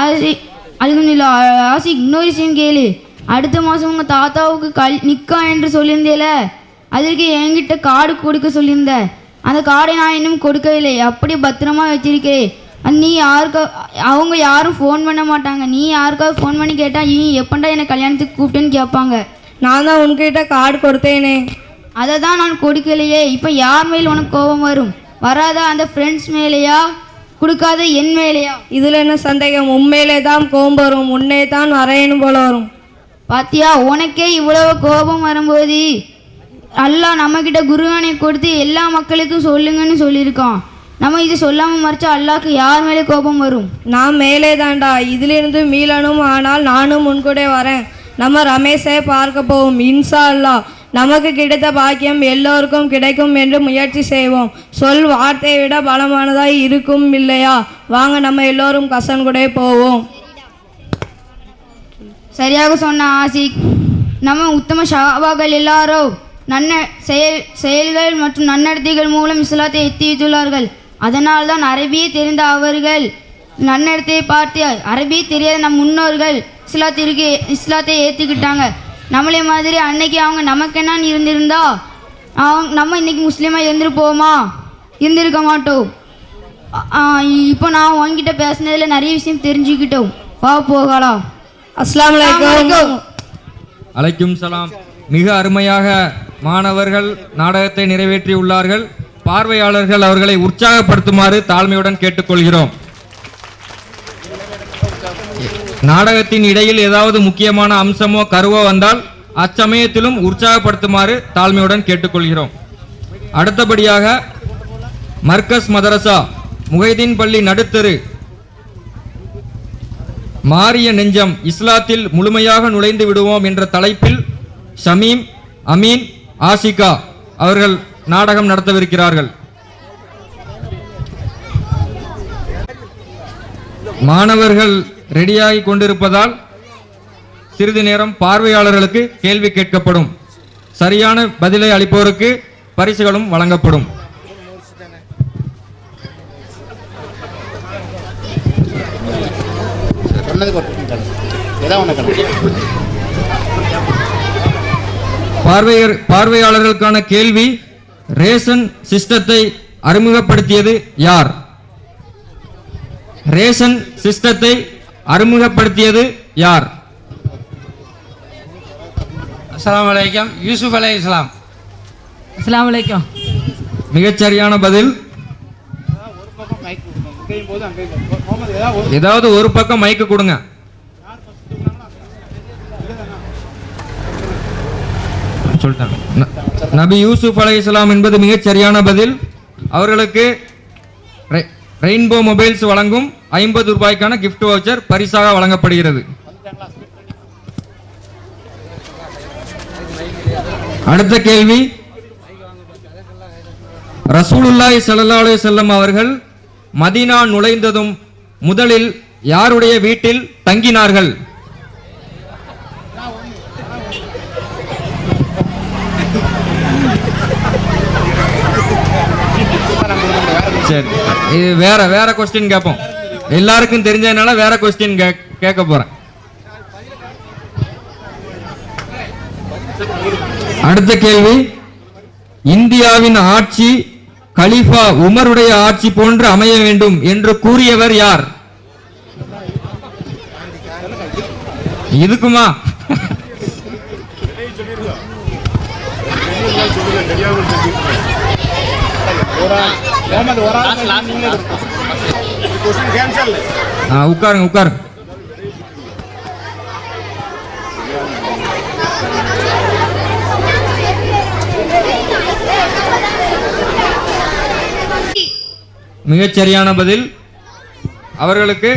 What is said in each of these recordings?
ஆசிக் அல்ஹம்துலில்லா ஆசிக் இன்னொரு விஷயம் கேளு. அடுத்த மாதம் உங்கள் தாத்தாவுக்கு கல் நிக்கா என்று சொல்லியிருந்தேல? அதற்கு என்கிட்ட கார்டு கொடுக்க சொல்லியிருந்த. அந்த கார்டை நான் இன்னும் கொடுக்கவில்லை. அப்படியே பத்திரமா வச்சிருக்கிறேன் அது நீ யாருக்கா அவங்க யாரும் ஃபோன் பண்ண மாட்டாங்க. நீ யாருக்காவது ஃபோன் பண்ணி கேட்டால் நீ எப்பண்டா என்னை கல்யாணத்துக்கு கூப்பிட்டேன்னு கேட்பாங்க. நான் தான் உன்கிட்ட கார்டு கொடுத்தேனே. அதை தான் நான் கொடுக்கலையே. இப்போ யார் மேல் உனக்கு கோபம் வரும்? வராத அந்த ஃப்ரெண்ட்ஸ் மேலேயா? கொடுக்காத என் மேலேயா? இதில் என்ன சந்தேகம்? உண்மையிலே தான் கோபம் வரும் உன்னே தான் வரையணும் போல வரும். பாத்தியா உனக்கே இவ்வளவு கோபம் வரும்போது அல்லாஹ் நம்மக்கிட்ட குருவானை கொடுத்து எல்லா மக்களுக்கும் சொல்லுங்கன்னு சொல்லியிருக்கான். நம்ம இது சொல்லாமல் மறைச்சா அல்லாஹ்க்கு யார் மேலே கோபம் வரும்? நான் மேலே தான்டா. இதிலிருந்து மீளணும் ஆனால் நானும் முன்கூட வரேன். நம்ம ரமேஷை பார்க்க போவோம் இன்சா அல்லாஹ். நமக்கு கிடைத்த பாக்கியம் எல்லோருக்கும் கிடைக்கும் என்று முயற்சி செய்வோம். சொல் வார்த்தையை விட பலமானதாய் இருக்கும் இல்லையா? வாங்க நம்ம எல்லோரும் கசன் கூட போவோம். சரியாக சொன்ன ஆசிக் நம்ம உத்தம ஷாபாக்கள் எல்லாரும் நன்ன செயல் செயல்கள் மற்றும் நன்னடத்தைகள் மூலம் இஸ்லாத்தை எத்தி வைத்துள்ளார்கள் அதனால் தான் அரபியை தெரிந்த அவர்கள் நன்னடத்தையை பார்த்து அரபியை தெரியாத நம் முன்னோர்கள் இஸ்லாத்திற்கு இஸ்லாத்தை ஏற்றுக்கிட்டாங்க. நம்மளே மாதிரி அன்னைக்கு அவங்க நமக்கு என்னன்னு இருந்திருந்தா? அவங்க நம்ம இன்னைக்கு முஸ்லீமாக இருந்திருப்போமா? இருந்திருக்க மாட்டோம். இப்போ நான் உங்ககிட்ட பேசினதில் நிறைய விஷயம் தெரிஞ்சுக்கிட்டோம். வா போகலாம். அஸ்ஸலாமு அலைக்கும். அலைக்கும் சலாம். மிக அருமையாக மாணவர்கள் நாடகத்தை நிறைவேற்றியுள்ளார்கள். பார்வையாளர்கள் அவர்களை உற்சாகப்படுத்துமாறு தாழ்மையுடன் கேட்டுக்கொள்கிறோம். நாடகத்தின் இடையில் ஏதாவது முக்கியமான அம்சமோ கருவோ வந்தால் அச்சமயத்திலும் உற்சாகப்படுத்துமாறு தாழ்மையுடன் கேட்டுக்கொள்கிறோம். அடுத்தபடியாக மர்கஸ் மதரசா முகைதீன் பள்ளி நடுத்தரு மாறிய நெஞ்சம் இஸ்லாத்தில் முழுமையாக நுழைந்து விடுவோம் என்ற தலைப்பில் ஷமீம் அமீன் ஆஷிகா அவர்கள் நாடகம் நடத்தவிருக்கிறார்கள். மாணவர்கள் ரெடியாகி கொண்டிருப்பதால் சிறிது நேரம் பார்வையாளர்களுக்கு கேள்வி கேட்கப்படும். சரியான பதிலை அளிப்போருக்கு பரிசுகளும் வழங்கப்படும். பார்வையர் பார்வையாளர்களுக்கான கேள்வி ரேஷன் சிஸ்டத்தை அறிமுகப்படுத்தியது யார்? ரேஷன் சிஸ்டத்தை அறிமுகப்படுத்தியது யார்? அஸ்ஸலாமு அலைக்கும். யூசுப் அலை இஸ்லாம் அஸ்ஸலாமு அலைக்கும். மிகச்சரியான பதில். ஏதாவது ஒரு பக்கம் மைக்கு கொடுங்க. நபி யூசுப் அலை இஸ்லாம் என்பது மிகச் சரியான பதில். அவர்களுக்கு ரெயின்போ மொபைல்ஸ் வழங்கும் ஐம்பது ரூபாய்க்கான கிஃப்ட் வவுச்சர் பரிசாக வழங்கப்படுகிறது. அடுத்த கேள்வி. ரசூலுல்லாய் ஸல்லல்லாஹு செல்லம் அவர்கள் மதினா நுழைந்ததும் முதலில் யாருடைய வீட்டில் தங்கினார்கள்? சரி. இது வேற வேற கொஸ்டின் கேட்போம் எல்லாருக்கும் தெரிஞ்சதுனால வேற கொஸ்டின் கேட்க போறேன். அடுத்த கேள்வி. இந்தியாவின் ஆட்சி கலிஃபா உமருடைய ஆட்சி போன்று அமைய வேண்டும் என்று கூறியவர் யார்? இதுக்குமா? ஆ, உட்காருங்க உட்காருங்க மிகச் சரியான பதில். அவர்களுக்கு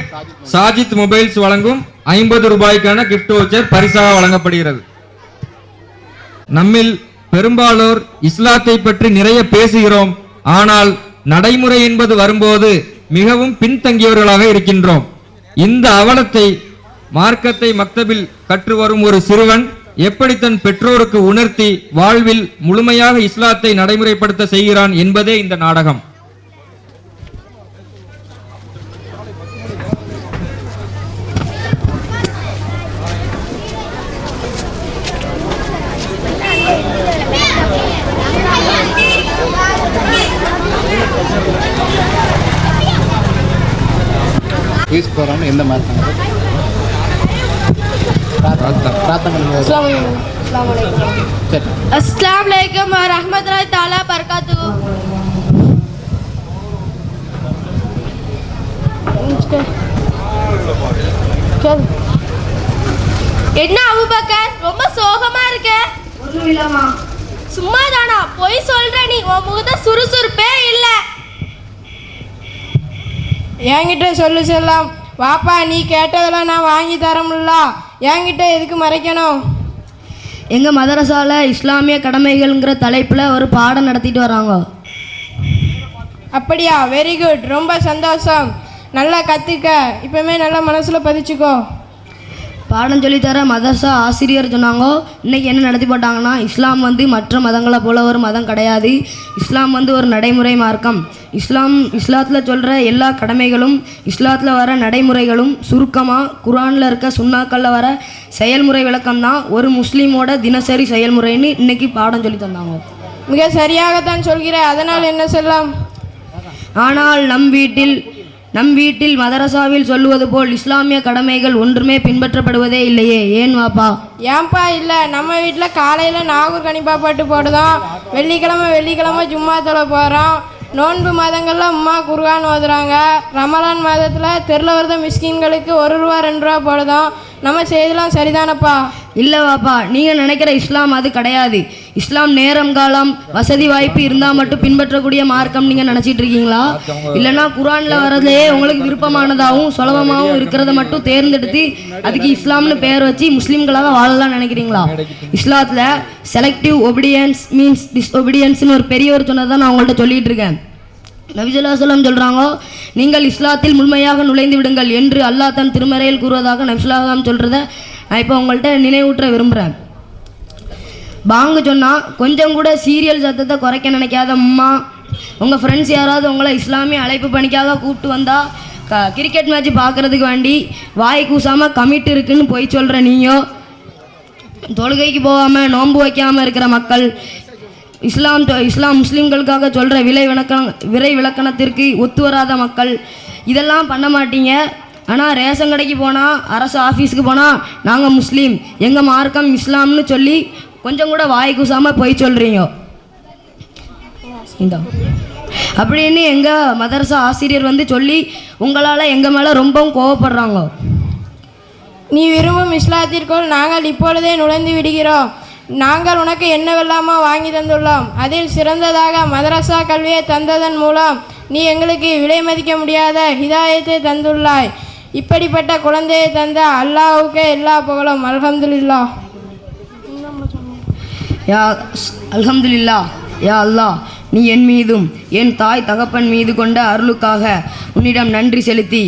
சாஜித் மொபைல்ஸ் வழங்கும் ஐம்பது ரூபாய்க்கான கிஃப்ட் வவுச்சர் பரிசாக வழங்கப்படுகிறது. நம்மில் பெரும்பாலோர் இஸ்லாத்தை பற்றி நிறைய பேசுகிறோம். ஆனால் நடைமுறை என்பது வரும்போது மிகவும் பின்தங்கியவர்களாக இருக்கின்றோம். இந்த அவலத்தை மார்க்கத்தை மக்தபில் கற்று வரும் ஒரு சிறுவன் எப்படி தன் பெற்றோருக்கு உணர்த்தி வாழ்வில் முழுமையாக இஸ்லாத்தை நடைமுறைப்படுத்த செய்கிறான் என்பதே இந்த நாடகம். வயசு போகிறவங்க எந்த அஸ்லாம் வலைக்கம் தாலா பரகாத்து என்ன அபுபக்கர்? ரொம்ப சோகமா இருக்க. சும்மா தானா பொய் சொல்ற நீ உன் முகத்த சுறுசுறுப்பே இல்ல. என்கிட்ட சொல்லு செல்லம். வாப்பா நீ கேட்டதெல்லாம் நான் வாங்கி தரமுல்ல. என்கிட்ட எதுக்கு மறைக்கணும்? எங்கள் மதரசாவில் இஸ்லாமிய கடமைகள்ங்கிற தலைப்பில் ஒரு பாடம் நடத்திட்டு வராங்க. அப்படியா? வெரி குட் ரொம்ப சந்தோஷம். நல்லா கற்றுக்க இப்போமே நல்லா மனசில் பதிச்சுக்கோ. பாடம் சொல்லித்தர மதரசா ஆசிரியர் சொன்னாங்க. இன்னைக்கு என்ன நடத்தி போட்டாங்கன்னா இஸ்லாம் வந்து மற்ற மதங்களை போல ஒரு மதம் கிடையாது. இஸ்லாம் வந்து ஒரு நடைமுறை மார்க்கம். இஸ்லாம் இஸ்லாத்தில் சொல்கிற எல்லா கடமைகளும் இஸ்லாத்தில் வர நடைமுறைகளும் சுருக்கமாக குரானில் இருக்க சுண்ணாக்களில் வர செயல்முறை விளக்கம் தான் ஒரு முஸ்லீமோட தினசரி செயல்முறைன்னு இன்னைக்கு பாடம் சொல்லி தந்தாங்க. மிக சரியாகத்தான் சொல்கிறேன். அதனால் என்ன செல்லம் ஆனால் நம் வீட்டில் நம் வீட்டில் மதரசாவில் சொல்லுவது போல் இஸ்லாமிய கடமைகள் ஒன்றுமே பின்பற்றப்படுவதே இல்லையே. ஏன் வாப்பா? ஏன்பா இல்லை? நம்ம வீட்டில் காலையில் நாகூர் கணிப்பா பாட்டு போடுதோம். வெள்ளிக்கிழமை வெள்ளிக்கிழமை ஜும்மா தொலை போகிறோம் நோன்பு மாதங்களில் அம்மா குர்கான் ஓதுறாங்க. ரமலான் மாதத்தில் தெருல வருத மிஸ்கின்களுக்கு ஒரு ரூபா ரெண்டு ரூபா போடுதோம். நம்ம செய்தலாம் சரிதானப்பா? இல்லை பாப்பா நீங்கள் நினைக்கிற இஸ்லாம் அது கிடையாது. இஸ்லாம் நேரம் காலம் வசதி வாய்ப்பு இருந்தால் மட்டும் பின்பற்றக்கூடிய மார்க்கம் நீங்கள் நினச்சிட்டு இருக்கீங்களா? இல்லைன்னா குரானில் வரதுலேயே உங்களுக்கு விருப்பமானதாகவும் சுலபமாகவும் இருக்கிறத மட்டும் தேர்ந்தெடுத்து அதுக்கு இஸ்லாம்னு பேர் வச்சு முஸ்லீம்களாக வாழலாம் நினைக்கிறீங்களா? இஸ்லாத்தில் செலக்டிவ் ஒபிடியன்ஸ் மீன்ஸ் டிஸ்ஒபிடியன்ஸ்னு ஒரு பெரியவர் சொன்னதை நான் உங்கள்கிட்ட சொல்லிட்டு இருக்கேன். நபிசுல்லாசலம் சொல்கிறாங்க நீங்கள் இஸ்லாத்தில் முழுமையாக நுழைந்து விடுங்கள் என்று அல்லாஹ் தன் திருமறையில் கூறுவதாக நபிசுல்லாசலம் சொல்கிறத நான் இப்போ உங்கள்கிட்ட நினைவூற்ற விரும்புகிறேன் பாங்கு சொன்னால் கொஞ்சம் கூட சீரியல் சத்தத்தை குறைக்க நினைக்காத அம்மா. உங்கள் ஃப்ரெண்ட்ஸ் யாராவது உங்களை இஸ்லாமிய அழைப்பு பணிக்காக கூப்பிட்டு வந்தால் க கிரிக்கெட் மேட்ச் பார்க்குறதுக்கு வேண்டி வாய் கூசாமல் கமிட்டு இருக்குன்னு போய் சொல்கிற நீயோ. தொழுகைக்கு போகாமல் நோன்பு வைக்காமல் இருக்கிற மக்கள் இஸ்லாம் இஸ்லாம் முஸ்லீம்களுக்காக சொல்கிற விலை விளக்கம் விரை விளக்கணத்திற்கு ஒத்து வராத மக்கள் இதெல்லாம் பண்ண மாட்டீங்க. ஆனால் ரேஷன் கடைக்கு போனால் அரசு ஆஃபீஸுக்கு போனால் நாங்கள் முஸ்லீம். எங்கள் மார்க்கம் இஸ்லாம்னு சொல்லி கொஞ்சம் கூட வாய் கூசாமல் போய் சொல்கிறீங்க இந்த. அப்படின்னு எங்கள் மதரசா ஆசிரியர் வந்து சொல்லி உங்களால் எங்கள் மேலே ரொம்பவும் கோவப்படுறாங்க. நீ விரும்பும் இஸ்லாத்திற்குள் நாங்கள் இப்பொழுதே நுழைந்து விடுகிறோம். நாங்கள் உனக்கு என்னவெல்லாமோ வாங்கி தந்துள்ளோம். அதில் சிறந்ததாக மதரசா கல்வியை தந்ததன் மூலம் நீ எங்களுக்கு விலை மதிக்க முடியாத ஹிதாயத்தை தந்துள்ளாய். இப்படிப்பட்ட குழந்தையை தந்த அல்லாஹ்வுக்கே எல்லா புகழும். அல்ஹம்துலில்லா. யா அல்ஹம்துலில்லா. யா அல்லாஹ் நீ என் மீதும் என் தாய் தகப்பன் மீது கொண்ட அருளுக்காக உன்னிடம் நன்றி செலுத்தி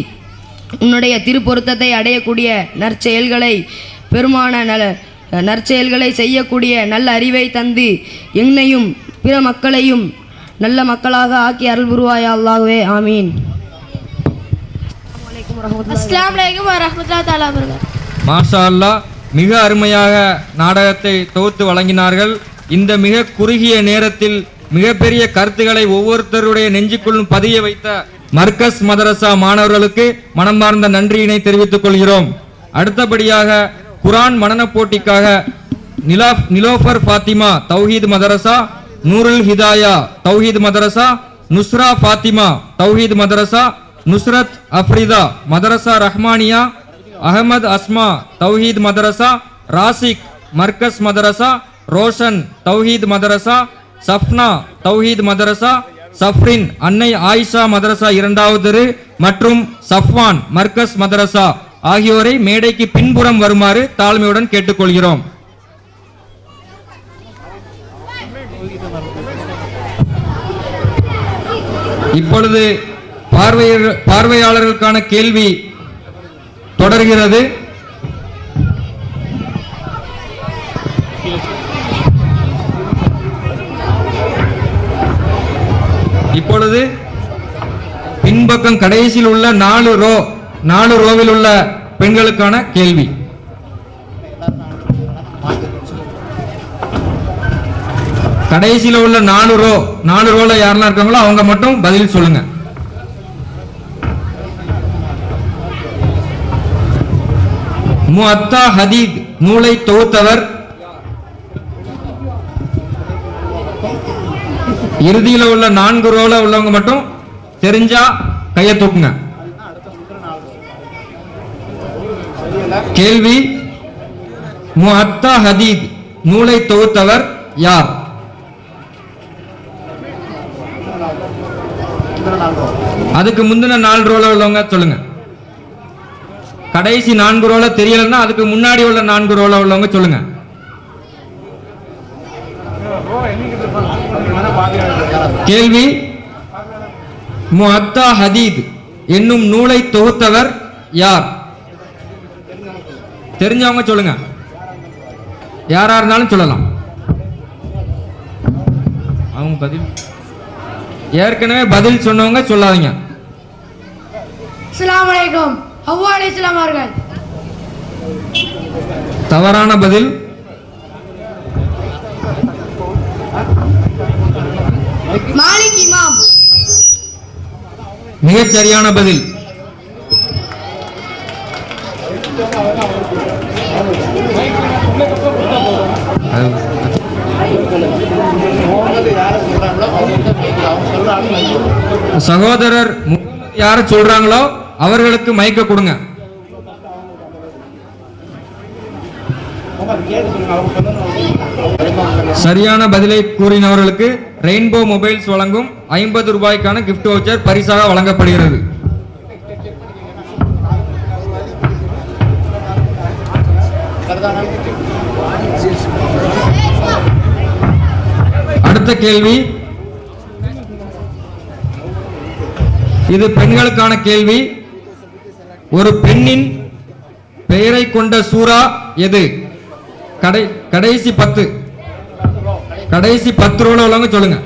உன்னுடைய திருப்பொருத்தத்தை அடையக்கூடிய நற்செயல்களை பெருமான நல நற்செயல்களை செய்யக்கூடிய நல்ல அறிவை தந்து என்னையும் பிற மக்களையும் நல்ல மக்களாக ஆக்கி அருள் புரிவாயா அல்லாகவே ஆமீன். அஸ்லாம் வலைக்கம் ரஹமத்துல்லாஹி தாலா பரகாத்து மாஷா அல்லாஹ் மிக அருமையாக நாடகத்தை தொகுத்து வழங்கினார்கள். இந்த மிக குறுகிய நேரத்தில் மிகப்பெரிய கருத்துக்களை ஒவ்வொருத்தருடைய நெஞ்சுக்குள்ளும் பதிய வைத்த மர்கஸ் மதரசா மாணவர்களுக்கு மனமார்ந்த நன்றியினை தெரிவித்துக் கொள்கிறோம். அடுத்தபடியாக குரான் மனன போட்டிக்காக நிலாஃப் நிலோஃபர் ஃபாத்திமா தௌஹீத் மதரசா நூருல் ஹிதாயா தௌஹீத் மதரசா நுஸ்ரா ஃபாத்திமா தௌஹீத் மதரசா நுஸ்ரத் அஃப்ரிதா மதரசா ரஹ்மானியா அகமது அஸ்மா தௌஹீத் மதரசா ராசிக் மர்கஸ் மதரசா ரோஷன் தௌஹீத் மதரசா சஃப்னா தௌஹீத் மதரசா சஃப்ரின் அன்னை ஆயிஷா மதரசா இரண்டாவது தெரு மற்றும் சஃப்வான் மர்கஸ் மதரசா ஆகியோரை மேடைக்கு பின்புறம் வருமாறு தாழ்மையுடன் கேட்டுக்கொள்கிறோம். இப்பொழுது பார்வையர் பார்வையாளர்களுக்கான கேள்வி தொடர்கிறது. இப்பொழுது பின்பக்கம் கடைசியில் உள்ள நாலு ரோ நாலு ரோவில் உள்ள பெண்களுக்கான கேள்வி. கடைசியில் உள்ள நாலு ரோ நாலு ரோல யாரெல்லாம் இருக்காங்களோ அவங்க மட்டும் பதில் சொல்லுங்க. முஅத்தா ஹதீத் நூலை தொகுத்தவர். இறுதியில உள்ள நான்கு ரோல உள்ளவங்க மட்டும் தெரிஞ்சா கையை தூக்குங்க. கேள்வி முஅத்தா ஹதீத் நூலை தொகுத்தவர் யார்? அதுக்கு முந்தின நாலு ரோல உள்ளவங்க சொல்லுங்க. கடைசி நான்கு ரோல தெரியலன்னா அதுக்கு முன்னாடி உள்ள நான்கு ரோல உள்ளவங்க சொல்லுங்க. கேள்வி? முஹத்தா ஹதீத் என்னும் நூலை தொகுத்தவர் யார்? தெரிஞ்சவங்க சொல்லுங்க. யாரா இருந்தாலும் சொல்லலாம். அவங்க பதில்? ஏற்கனவே பதில் சொன்னவங்க சொல்லாதீங்க. அலைக்கும். ஹவ்வா அலைஹிஸ்ஸலாம் அவர்கள். தவறான பதில். மாலிக் இமாம். மிகச் சரியான பதில். சகோதரர் யார சொல்றாங்களோ அவர்களுக்கு மயக்க கொடுங்க. சரியான பதிலை கூறினவர்களுக்கு ரெயின்போ மொபைல்ஸ் வழங்கும் ஐம்பது ரூபாய்க்கான கிஃப்ட் வவுச்சர் பரிசாக வழங்கப்படுகிறது. அடுத்த கேள்வி. இது பெண்களுக்கான கேள்வி. ஒரு பெண்ணின் பெயரை கொண்ட சூரா எது? கடை கடைசி பத்து. கடைசி பத்து ரூபா உள்ளவங்க சொல்லுங்க.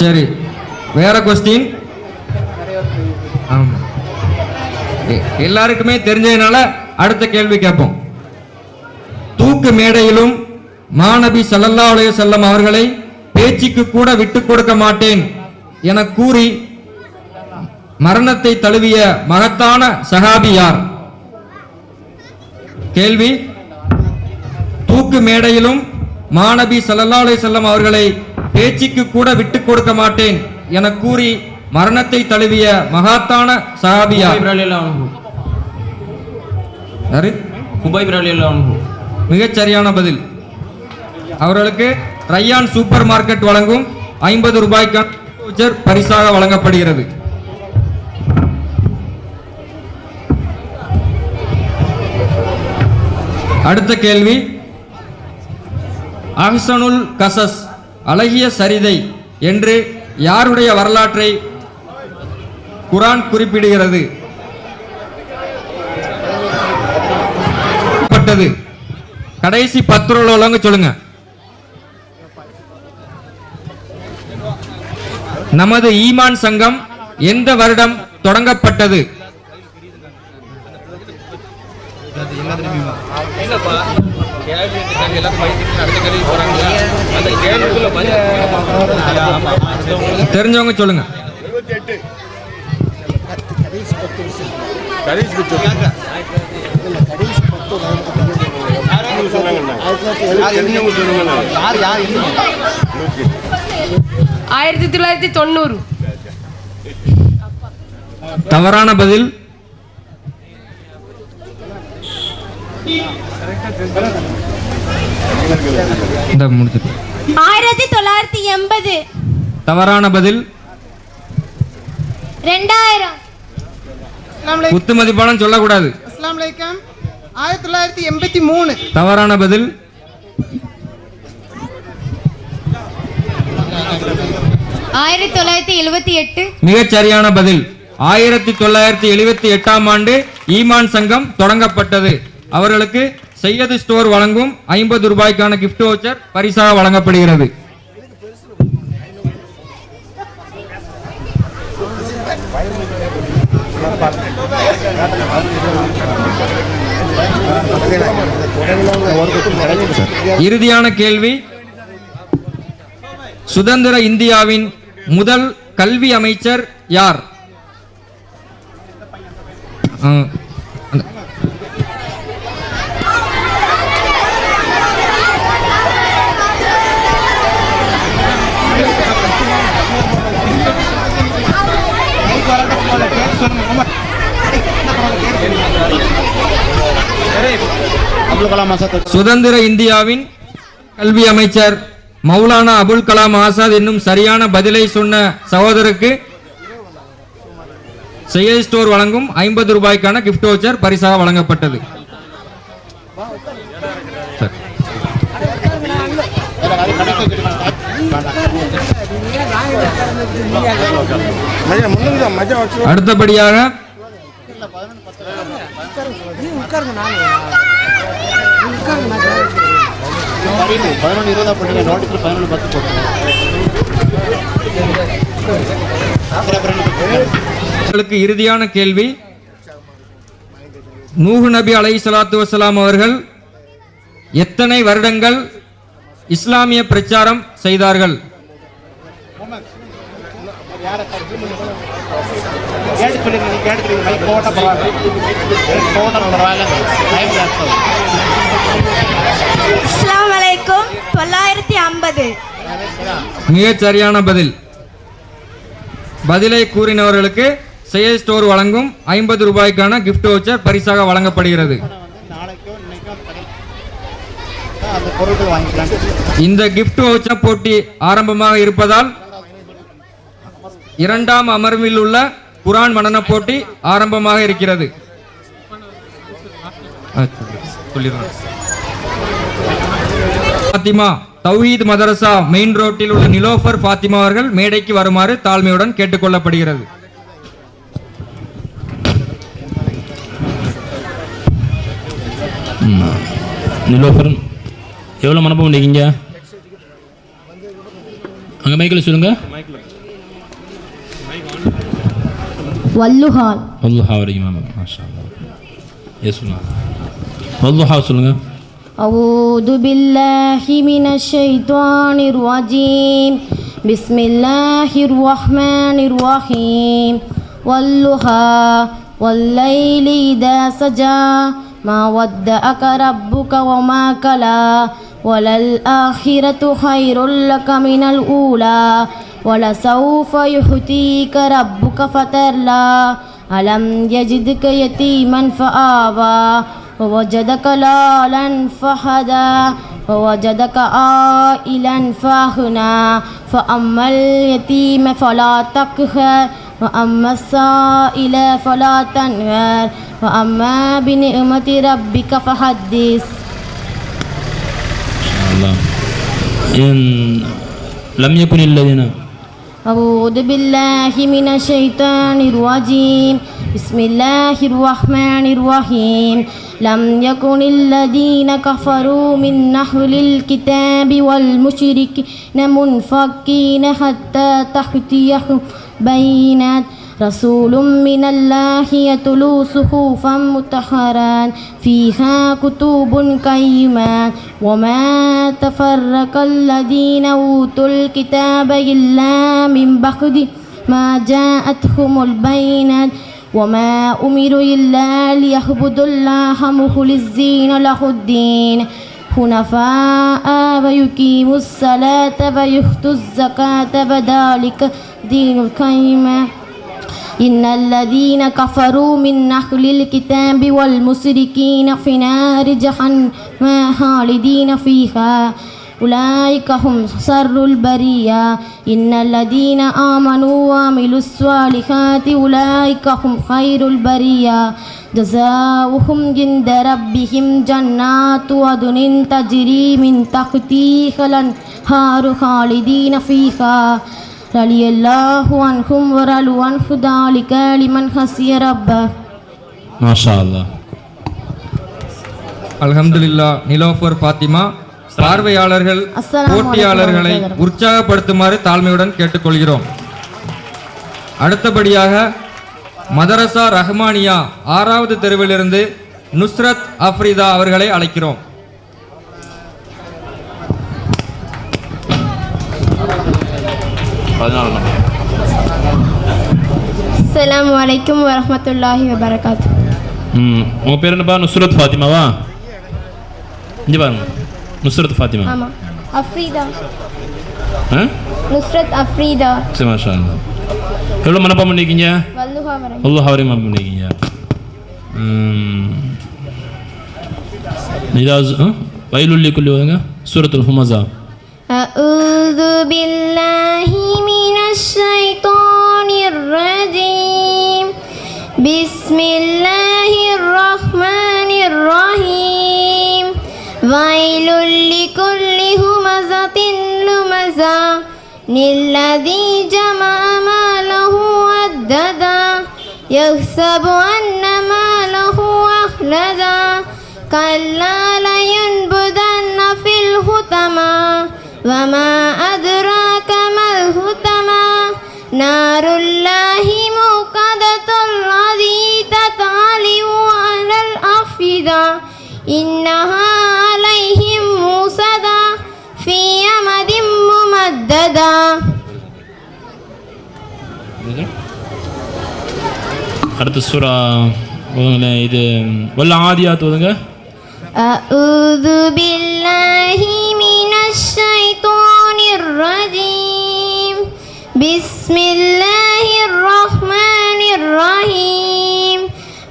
சரி. வேற கொஸ்டின் ஆமா. எல்லாருக்குமே தெரிஞ்சதுனால அடுத்த கேள்வி கேட்போம். தூக்கு மேடையிலும் மாணவி ஸல்லல்லாஹு அலைஹி செல்லம் அவர்களை பேச்சுக்கு கூட விட்டு கொடுக்க மாட்டேன் என கூறி மரணத்தை தழுவிய மகத்தான சஹாபி யார்? கேள்வி. தூக்கு மேடையிலும் மாநபி ஸல்லல்லாஹு அலைஹி வஸல்லம் அவர்களை பேச்சுக்கு கூட விட்டுக் கொடுக்க மாட்டேன் என கூறி மரணத்தை தழுவிய மகத்தான சஹாபி யார்? யாரு? மிகச் சரியான பதில். அவர்களுக்கு ரய்யான் சூப்பர் மார்க்கெட் வழங்கும் ஐம்பது ரூபாய்க்கான பரிசாக வழங்கப்படுகிறது. அடுத்த கேள்வி. அஹ்சனுல் கசஸ் அழகிய சரிதை என்று யாருடைய வரலாற்றை குரான் குறிப்பிடுகிறது? கடைசி பத்து ரூபா உள்ளவங்க சொல்லுங்க. நமது ஈமான் சங்கம் எந்த வருடம் தொடங்கப்பட்டது? தெரிஞ்சவங்க சொல்லுங்க. ஆயிரத்தி தொள்ளாயிரத்தி தொண்ணூறு. தவறான பதில். ஆயிரத்தி தொள்ளாயிரத்தி எண்பது. தவறான பதில். ரெண்டாயிரம். குத்து மதிப்பானம் சொல்லக்கூடாது. அஸ்லாம் வலைக்கம் ஆயிரத்தி தொள்ளாயிரத்தி எண்பத்தி மூணு. தவறான பதில். ஆயிரத்தி தொள்ளாயிரத்தி எழுபத்தி எட்டு. மிகச் சரியான பதில். ஆயிரத்தி தொள்ளாயிரத்தி எழுபத்தி எட்டாம் ஆண்டு ஈமான் சங்கம் தொடங்கப்பட்டது. அவர்களுக்கு செய்யது ஸ்டோர் வழங்கும் ஐம்பது ரூபாய்க்கான கிஃப்ட் வவுச்சர் பரிசாக வழங்கப்படுகிறது. இறுதியான கேள்வி. சுதந்திர இந்தியாவின் முதல் கல்வி அமைச்சர் யார்? அப்துல் கலாம் ஆசாத். சுதந்திர இந்தியாவின் கல்வி அமைச்சர் மௌலானா அபுல் கலாம் ஆசாத் என்னும் சரியான பதிலை சொன்ன சகோதரருக்கு செயல் ஸ்டோர் வழங்கும் ஐம்பது ரூபாய்க்கான கிஃப்ட் வவுச்சர் பரிசாக வழங்கப்பட்டது. சரி. அடுத்தபடியாக பதினொன்று இருபதா போட்டுங்க நோட்டீஸில் பதினொன்று பத்து போட்டுங்க உங்களுக்கு இறுதியான கேள்வி. நூஹு நபி அலை சலாத்து வசலாம் அவர்கள் எத்தனை வருடங்கள் இஸ்லாமிய பிரச்சாரம் செய்தார்கள்? கேட்டு சொல்லுங்க நீங்க கேட்டு சொல்லுங்க மைக் போட்டா பரவாயில்ல மைக் போட்டா பரவாயில்ல டைம் லேப்ஸ் அஸ்லாம் வலைக்கும் தொள்ளாயிரத்தி ஐம்பது. மிகச் சரியான பதில். பதிலை கூறினவர்களுக்கு செயல் ஸ்டோர் வழங்கும் ஐம்பது ரூபாய்க்கான கிஃப்ட் வவுச்சர் பரிசாக வழங்கப்படுகிறது. நாளைக்கோ இன்னைக்கோ அந்த பொருட்கள் வாங்கிக்கலாம் இந்த கிஃப்ட் வவுச்சர் போட்டி ஆரம்பமாக இருப்பதால் இரண்டாம் அமர்வில் உள்ள குரான் மனன போட்டி ஆரம்பமாக இருக்கிறது. பாத்திமா தௌஹீத் மதரசா மெயின் ரோட்டில் உள்ள நிலோஃபர் பாத்திமா அவர்கள் மேடைக்கு வருமாறு தாழ்மையுடன் கேட்டுக்கொள்ளப்படுகிறது நிலோஃபர் எவ்வளோ மனப்பம் பண்ணிக்கிங்க அங்கே மைக்கில் சொல்லுங்கள் வல்லுஹால் வல்லுஹா வரைக்கும் மேம் மாஷா அல்லா ஏ சொல்லுங்கள் வல்லுஹா சொல்லுங்கள் أعوذ بالله من الشيطان الرجيم بسم الله الرحمن الرحيم والضحى والليل إذا سجى ما ودعك ربك وما كلا وللآخرة خير لك من الأولى ولسوف يحتيك ربك فترلى. ألم يجدك يتيما فآوى. ووجدك لالا فهدى. ووجدك عائلا فأغنى فأما اليتيم فلا تقهر. وأما السائل فلا تنهر. وأما بنعمة ربك فحدث. إن لم يكن الذين أعوذ بالله من الشيطان الرجيم. بسم الله الرحمن الرحيم. لم يكن الذين كفروا من أهل الكتاب والمشركين منفكين حتى تأتيهم بينات. رسول من الله يتلو صحفا مطهرا فيها كتب قيمة. وما تفرق الذين أوتوا الكتاب إلا من بعد ما جاءتهم البينات. وما أمروا إلا ليعبدوا الله مخلصين له الدين. حنفاء ويقيموا الصلاة ويؤتوا الزكاة وذلك دين القيمة. إن الذين كفروا من أهل الكتاب والمشركين في نار جهنم خالدين فيها. أولئك هم شر البرية. إن الذين آمنوا وعملوا الصالحات أولئك هم خير البرية. جزاؤهم عند ربهم جنات عدن تجري من تحتها الأنهار خالدين فيها. رضي الله عنهم ورضوا عنه ذلك لمن خشي ربه மாஷா அல்லா அல்ஹம்துலில்லா நிலோஃபர் ஃபாத்திமா பார்வையாளர்கள் அஸ்ஸலாமு அலைக்கும் போட்டியாளர்களை வரஹ்மத்துல்லாஹி உற்சாகப்படுத்துமாறு தாழ்மையுடன் கேட்டுக்கொள்கிறோம் அடுத்தபடியாக மதரசா ரஹ்மானியா ஆறாவது தெருவிலிருந்து நுஸ்ரத் அஃப்ரிதா அவர்களை அழைக்கிறோம் அஸ்ஸலாமு அலைக்கும் வரஹ்மத்துல்லாஹி வபரகாத்து. ம் உங்கள் பேர் என்னப்பா நுஸ்ரத் ஃபாத்திமாவா? இங்கே பாருங்க. நுஸ்ரத் ஃபாத்திமா. ஆமா. அஃப்ரீதா. ஆ? நுஸ்ரத் அஃப்ரீதா. சரி மாஷா. எவ்வளோ மனப்பாடம் பண்ணியிருக்கீங்க அல்லாஹ் வரையும் மனப்பாடம் பண்ணியிருக்கீங்க. இதாவது? வயலுள்ளி குள்ளி வருங்க. சூரத்துல் ஹுமஸா. أعوذ بالله من الشيطان الرجيم. بسم الله الرحمن الرحيم. ويل لكل همزة لمزة. للذي جمع ماله عددا يحسب أن ماله أخلدا. كلا وما أدراك ما الحطمة نار الله موقدة الذي تطلع على الأفئدة إنها عليهم موسدة في أمد ممددة அடுத்த சூரா ஓதுங்களேன் இது வல்ல ஆதியாத் ஓதுங்க أعوذ بالله بسم الله الرحمن الرحيم.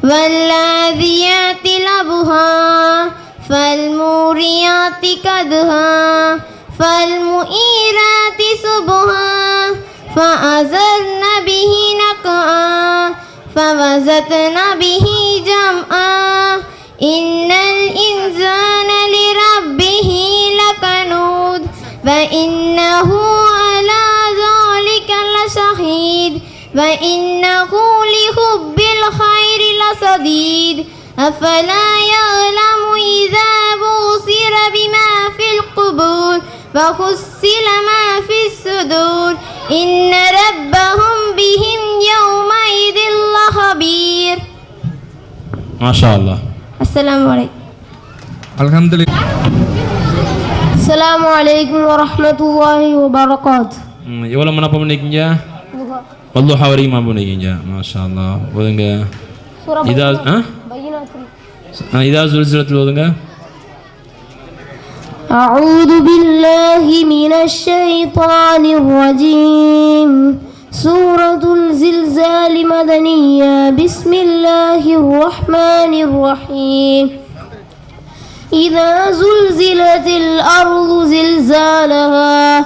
والذيات لبها فالموريات كدها فالمؤيرات صبها فأزرن به نقعا فوزتن به جمعا. إن وإنه لحب الخير لصديد أفلا يعلم إذا بوصر بما في القبور وحصل ما في الصدور إن ربهم بهم يومئذ لخبير மாஷா அல்லாஹ் السلام عليكم அல்ஹம்துலில்லாஹ் السلام عليكم ورحمة الله وبركاته ம், எவ்வளோ மனப்பாடம் பண்ணியிருக்கீங்க والله حواري ما بنيجا ما شاء الله. وذنجا إذا ها؟ إذا زلزلت الوذنجا أعوذ بالله من الشيطان الرجيم. سورة الزلزال مدنية. بسم الله الرحمن الرحيم. إذا زلزلت الأرض زلزالها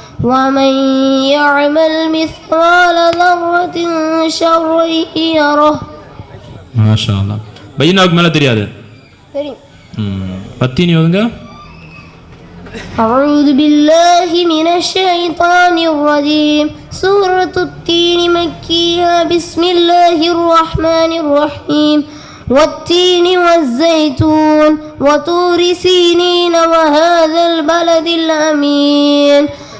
ومن يعمل مثقال ذرة شرا يره மாஷா அல்லாஹ் பையனாவுக்கு மேலே தெரியாது ம் பத்தினி ஓதுங்க أعوذ بالله من الشيطان الرجيم سورة التين مكية بسم الله الرحمن الرحيم والتين والزيتون وطور سينين وهذا البلد الأمين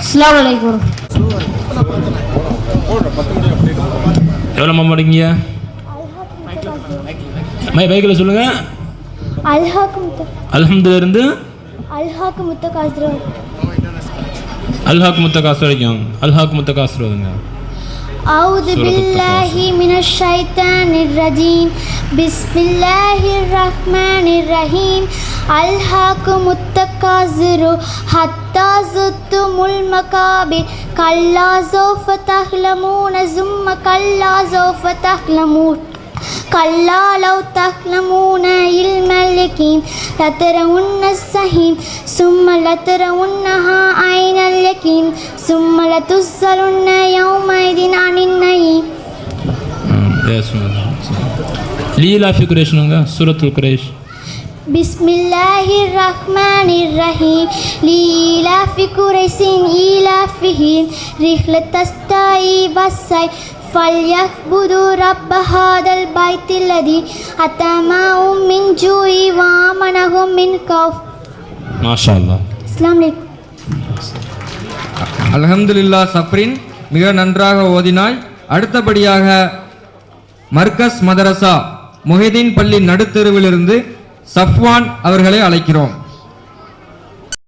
அஸ்லாம் வலைக்கம் எவ்வளோ மாமா அடிங்க மை பைக்கில் சொல்லுங்க. இருந்து முத்த காசு அல்ஹாக்கு முத்த காசு வரைக்கும். அல்ஹாக் முத்த காசுரோதுங்க أعوذ بالله من الشيطان الرجيم. بسم الله الرحمن الرحيم. ألهاكم التكاثر حتى زرتم المقابر. كلا سوف تعلمون ثم كلا سوف تعلمون كلا لو تعلمون علم اليقين لترون السهيم ثم لترونها عين اليقين ثم لتسألن يومئذ عن النعيم ليلى في قريش سورة القريش بسم الله الرحمن الرحيم لإلاف قريش إلافهم رحلة الصيف والصيف فليعبدوا رب هذا البيت الذي أطعمهم من جوع وآمنهم من خوف மாஷா அல்லாஹ் السلام عليكم அல்ஹம்துலில்லா சப்ரின் மிக நன்றாக ஓதினாய் அடுத்தபடியாக மர்கஸ் மதரசா முஹிதீன் பள்ளி நடுத்தெருவிலிருந்து சஃப்வான் அவர்களை அழைக்கிறோம்